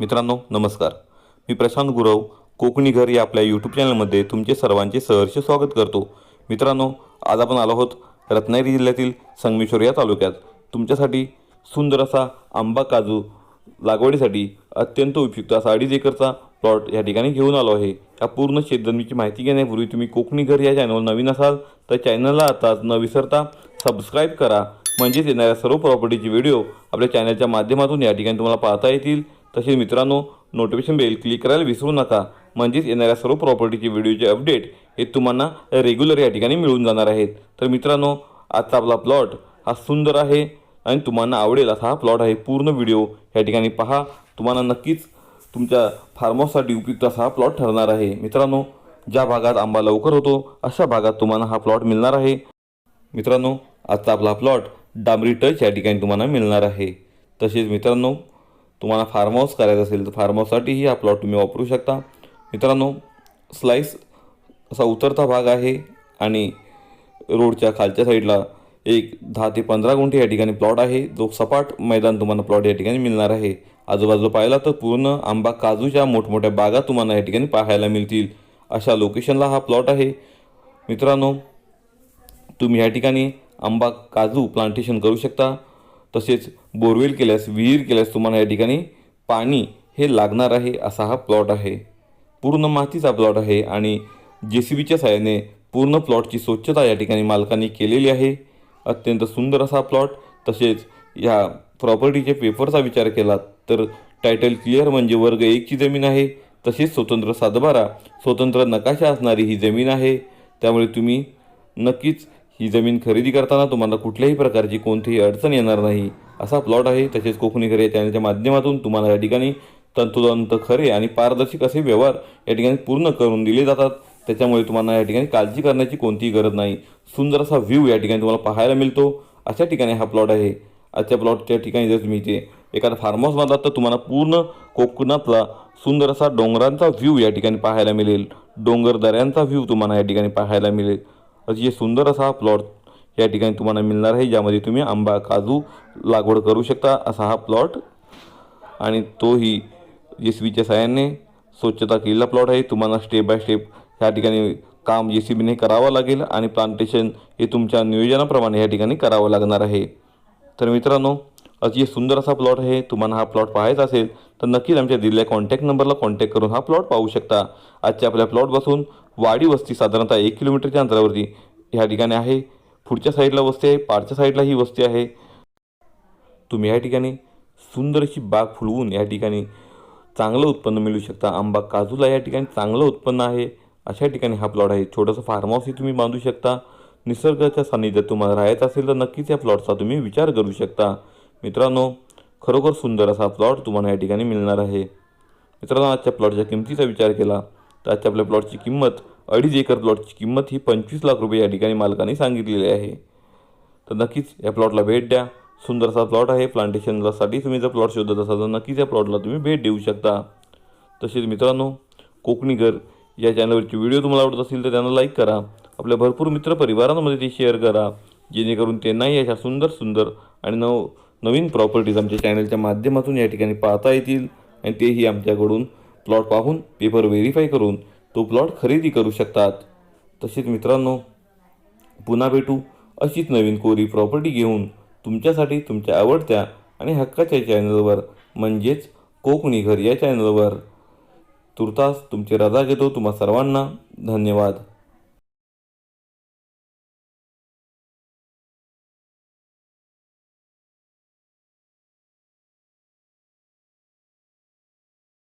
मित्रांनो नमस्कार. मी प्रशांत गुरव कोकणी घर या आपल्या यूट्यूब चॅनलमध्ये तुमचे सर्वांचे सहर्ष स्वागत करतो. मित्रांनो आज आपण आलो आहोत रत्नागिरी जिल्ह्यातील संगमेश्वर या तालुक्यात. तुमच्यासाठी सुंदर असा आंबा काजू लागवडीसाठी अत्यंत उपयुक्त असा अडीच एकरचा प्लॉट या ठिकाणी घेऊन आलो आहे. या पूर्ण शेतजमिनीची माहिती घेण्यापूर्वी तुम्ही कोकणी घर या चॅनलवर नवीन असाल तर चॅनलला आताच न विसरता सबस्क्राईब करा. म्हणजेच येणाऱ्या सर्व प्रॉपर्टीचे व्हिडिओ आपल्या चॅनलच्या माध्यमातून या ठिकाणी तुम्हाला पाहता येतील. तसेच मित्रांनो नोटिफिकेशन बेल क्लिक करायला विसरू नका. म्हणजेच येणाऱ्या सर्व प्रॉपर्टीचे व्हिडिओचे अपडेट हे तुम्हाला रेग्युलर या ठिकाणी मिळून जाणार आहेत. तर मित्रांनो आजचा आपला प्लॉट हा सुंदर आहे आणि तुम्हाला आवडेल असा हा प्लॉट आहे. पूर्ण व्हिडिओ या ठिकाणी पहा. तुम्हाला नक्कीच तुमच्या फार्महाऊससाठी उपयुक्त असा हा प्लॉट ठरणार आहे. मित्रांनो ज्या भागात आंबा लवकर होतो अशा भागात तुम्हाला हा प्लॉट मिळणार आहे. मित्रांनो आजचा आपला प्लॉट डांबरी टच या ठिकाणी तुम्हाला मिळणार आहे. तसेच मित्रांनो तुम्हाला फार्म हाऊस करायचं असेल तर फार्म हाऊससाठीही हा प्लॉट तुम्ही वापरू शकता. मित्रांनो स्लाईस असा उतरता भाग आहे आणि रोडच्या खालच्या साईडला एक दहा ते पंधरा गुंठे या ठिकाणी प्लॉट आहे. जो सपाट मैदान तुम्हाला प्लॉट या ठिकाणी मिळणार आहे. आजूबाजूला पाहिला तर पूर्ण आंबा काजूच्या मोठमोठ्या बागा तुम्हाला या ठिकाणी पाहायला मिळतील. अशा लोकेशनला हा प्लॉट आहे. मित्रांनो तुम्ही या ठिकाणी आंबा काजू प्लांटेशन करू शकता. तसेच बोरवेल केल्यास विहीर केल्यास तुम्हाला या ठिकाणी पाणी हे लागणार आहे असा हा प्लॉट आहे. पूर्ण मातीचा प्लॉट आहे आणि जे सी बीच्या साह्याने पूर्ण प्लॉटची स्वच्छता या ठिकाणी मालकाने केलेली आहे. अत्यंत सुंदर असा प्लॉट. तसेच ह्या प्रॉपर्टीच्या पेपरचा विचार केला तर टायटल क्लिअर म्हणजे वर्ग एकची जमीन आहे. तसेच स्वतंत्र सातबारा स्वतंत्र नकाशा असणारी ही जमीन आहे. त्यामुळे तुम्ही नक्कीच ही जमीन खरेदी करताना तुम्हाला कुठल्याही प्रकारची कोणतीही अडचण येणार नाही. असा प्लॉट आहे तसेच कोकणी घर चॅनलच्या माध्यमातून तुम्हाला या ठिकाणी तंतोतंत खरे आणि पारदर्शक असे व्यवहार या ठिकाणी पूर्ण करून दिले जातात. त्याच्यामुळे तुम्हाला या ठिकाणी काळजी करण्याची कोणतीही गरज नाही. सुंदर असा व्ह्यू या ठिकाणी तुम्हाला पाहायला मिळतो. अशा ठिकाणी हा प्लॉट आहे. आजच्या प्लॉटच्या ठिकाणी जर तुम्ही इथे एखादा फार्म हाऊस बांधलात तर तुम्हाला पूर्ण कोकणातला सुंदर असा डोंगरांचा व्ह्यू या ठिकाणी पाहायला मिळेल. डोंगर दऱ्यांचा व्ह्यू तुम्हाला या ठिकाणी पाहायला मिळेल. अतिशय सुंदर असा हा प्लॉट या ठिकाणी तुम्हाला मिळणार आहे ज्यामध्ये तुम्ही आंबा काजू लागवड करू शकता असा हा प्लॉट आणि तोही जे सी बीच्या साहाय्याने स्वच्छता केलेला प्लॉट आहे. तुम्हाला स्टेप बाय स्टेप ह्या ठिकाणी काम जे सी बीने करावं लागेल आणि प्लांटेशन हे तुमच्या नियोजनाप्रमाणे या ठिकाणी करावं लागणार आहे. तर मित्रांनो अतिशय सुंदर असा प्लॉट आहे. तुम्हाला हा प्लॉट पाहायचा असेल तर नक्कीच आमच्या दिलेल्या कॉन्टॅक्ट नंबरला कॉन्टॅक्ट करून हा प्लॉट पाहू शकता. आजच्या आपल्या प्लॉटपासून वाडी वस्ती साधारणतः एक किलोमीटरच्या अंतरावरती. ह्या ठिकाणी आहे. पुढच्या साईडला वस्ती आहे. पारच्या साईडला ही वस्ती आहे. तुम्ही या ठिकाणी सुंदर अशी बाग फुलवून या ठिकाणी चांगलं उत्पन्न मिळू शकता. आंबा काजूला या ठिकाणी चांगलं उत्पन्न आहे. अशा ठिकाणी हा प्लॉट आहे. छोटंसं फार्म हाऊसही तुम्ही बांधू शकता. निसर्गाच्या सान्निध्यात तुम्हाला राहायचं असेल तर नक्कीच या प्लॉटचा तुम्ही विचार करू शकता. मित्रांनो खरोखर सुंदर असा प्लॉट तुम्हाला या ठिकाणी मिळणार आहे. मित्रांनो आजच्या प्लॉटच्या किमतीचा विचार केला. तर आजच्या आपल्या प्लॉटची किंमत अडीच एकर प्लॉटची किंमत ही पंचवीस लाख रुपये या ठिकाणी मालकाने सांगितलेली आहे. तर नक्कीच या प्लॉटला भेट द्या. सुंदरसा प्लॉट आहे. प्लांटेशनसाठी तुम्ही जर प्लॉट शोधत असाल तर नक्कीच या प्लॉटला तुम्ही भेट देऊ शकता. तसेच मित्रांनो कोकणी घर या चॅनलवरचे व्हिडिओ तुम्हाला आवडत असतील तर त्यांना लाईक करा. आपल्या भरपूर मित्रपरिवारांमध्ये ते शेअर करा. जेणेकरून त्यांनाही अशा सुंदर सुंदर आणि नव नवीन प्रॉपर्टीज आमच्या चॅनलच्या माध्यमातून या ठिकाणी पाहता येतील आणि तेही आमच्याकडून प्लॉट पाहून पेपर व्हेरीफाय करून तो प्लॉट खरेदी करू शकतात. तसेच मित्रांनो पुन्हा भेटू अशीच नवीन कोरी प्रॉपर्टी घेऊन तुमच्यासाठी तुमच्या आवडत्या आणि हक्काच्या चॅनलवर म्हणजेच कोकणी घर या चॅनलवर. तुर्तास तुमची रजा घेतो तुम्हा सर्वांना. धन्यवाद.